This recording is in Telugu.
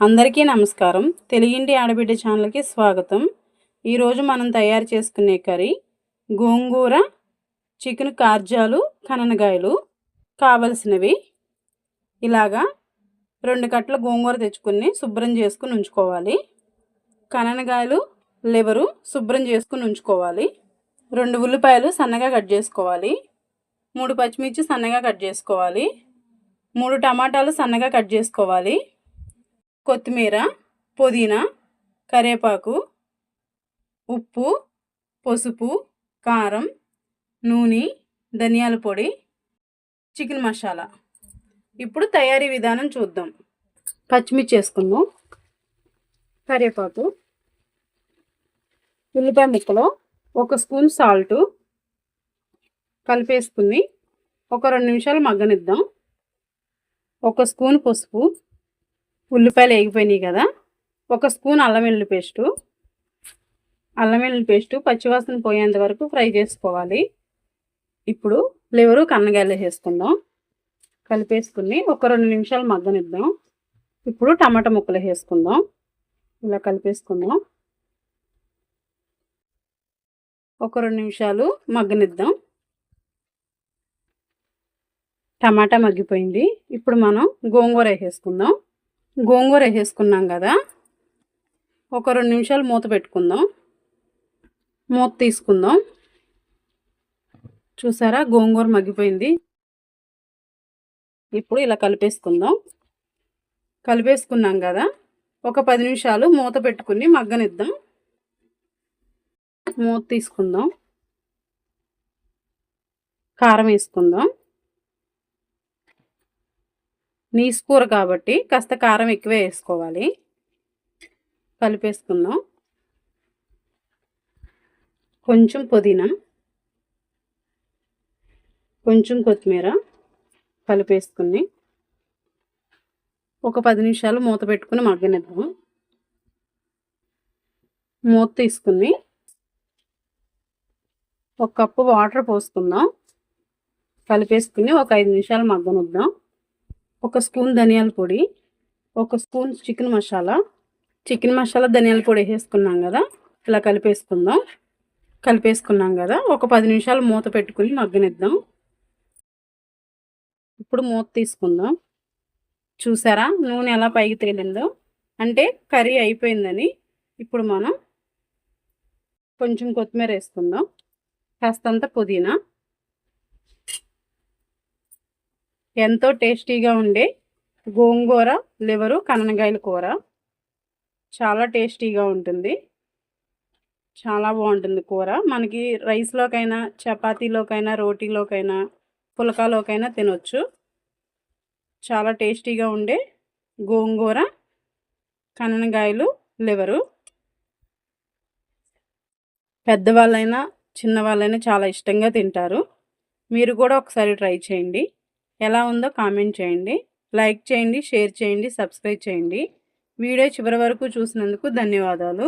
అందరికీ నమస్కారం. తెలుగింటి ఆడబిడ్డ ఛానల్కి స్వాగతం. ఈరోజు మనం తయారు చేసుకునే కర్రీ గోంగూర చికెన్ కార్జాలు కననగాయలు కావలసినవి. ఇలాగా రెండు కట్టల గోంగూర తెచ్చుకుని శుభ్రం చేసుకుని ఉంచుకోవాలి. కననగాయలు లివరు శుభ్రం చేసుకుని ఉంచుకోవాలి. రెండు ఉల్లిపాయలు సన్నగా కట్ చేసుకోవాలి. మూడు పచ్చిమిర్చి సన్నగా కట్ చేసుకోవాలి. మూడు టమాటాలు సన్నగా కట్ చేసుకోవాలి. కొత్తిమీర పుదీనా కరివేపాకు ఉప్పు పసుపు కారం నూనె ధనియాల పొడి చికెన్ మసాలా. ఇప్పుడు తయారీ విధానం చూద్దాం. పచ్చిమిర్చి వేసుకుందాం. కరివేపాకు ఉల్లిపాయ ముక్కలు ఒక స్పూన్ సాల్టు కలిపేసుకుని ఒక రెండు నిమిషాలు మగ్గనిద్దాం. ఒక స్పూన్ పసుపు ఉల్లిపాయలు వేగిపోయినాయి కదా ఒక స్పూన్ అల్లం వెల్లుల్లి పేస్టు. అల్లం వెల్లుల్లి పేస్టు పచ్చివాసన పోయేంత వరకు ఫ్రై చేసుకోవాలి. ఇప్పుడు లివరు కన్నగాయలు వేసుకుందాం కలిపేసుకుని ఒక రెండు నిమిషాలు మగ్గనిద్దాం. ఇప్పుడు టమాటా ముక్కలు వేసుకుందాం ఇలా కలిపేసుకుందాం. ఒక రెండు నిమిషాలు మగ్గనిద్దాం. టమాటా మగ్గిపోయింది. ఇప్పుడు మనం గోంగూర వేసేసుకుందాం. గోంగూర వేసేసుకున్నాం కదా. ఒక రెండు నిమిషాలు మూత పెట్టుకుందాం. మూత తీసుకుందాం. చూసారా? గోంగూర మగ్గిపోయింది. ఇప్పుడు ఇలా కలిపేసుకుందాం. కలిపేసుకున్నాం కదా. ఒక పది నిమిషాలు మూత పెట్టుకుని మగ్గనిద్దాం. మూత తీసుకుందాం. కారం వేసుకుందాం. నీసు కూర కాబట్టి కాస్త కారం ఎక్కువే వేసుకోవాలి. కలిపేసుకుందాం. కొంచెం పుదీనా. కొంచెం కొత్తిమీర కలిపేసుకుని ఒక పది నిమిషాలు మూత పెట్టుకుని మగ్గనిద్దాం. మూత తీసుకుని ఒక కప్పు వాటర్ పోసుకుందాం. కలిపేసుకుని ఒక ఐదు నిమిషాలు మగ్గనిద్దాం. ఒక స్పూన్ ధనియాల పొడి ఒక spoon chicken masala. Chicken masala ధనియాల పొడి వేసుకున్నాం కదా ఇలా కలిపేసుకుందాం. కలిపేసుకున్నాం కదా ఒక పది నిమిషాలు మూత పెట్టుకుని మగ్గనిద్దాం. ఇప్పుడు మూత తీసుకుందాం. చూసారా నూనె ఎలా పైకి తేలిందో? అంటే కర్రీ అయిపోయిందని. ఇప్పుడు మనం కొంచెం కొత్తిమీర వేసుకుందాం. కాస్తంత పుదీనా. ఎంతో టేస్టీగా ఉండే గోంగూర లివరు కననగాయల కూర. చాలా టేస్టీగా ఉంటుంది. చాలా బాగుంటుంది కూర. మనకి రైస్లోకైనా చపాతీలోకైనా రోటీలోకైనా పులకాలోకైనా తినొచ్చు. చాలా టేస్టీగా ఉండే గోంగూర కననకాయలు లివరు. పెద్దవాళ్ళైనా చిన్నవాళ్ళైనా చాలా ఇష్టంగా తింటారు. మీరు కూడా ఒకసారి ట్రై చేయండి. ఎలా ఉందో కామెంట్ చేయండి. లైక్ చేయండి షేర్ చేయండి సబ్స్క్రైబ్ చేయండి. వీడియో చివరి వరకు చూసినందుకు ధన్యవాదాలు.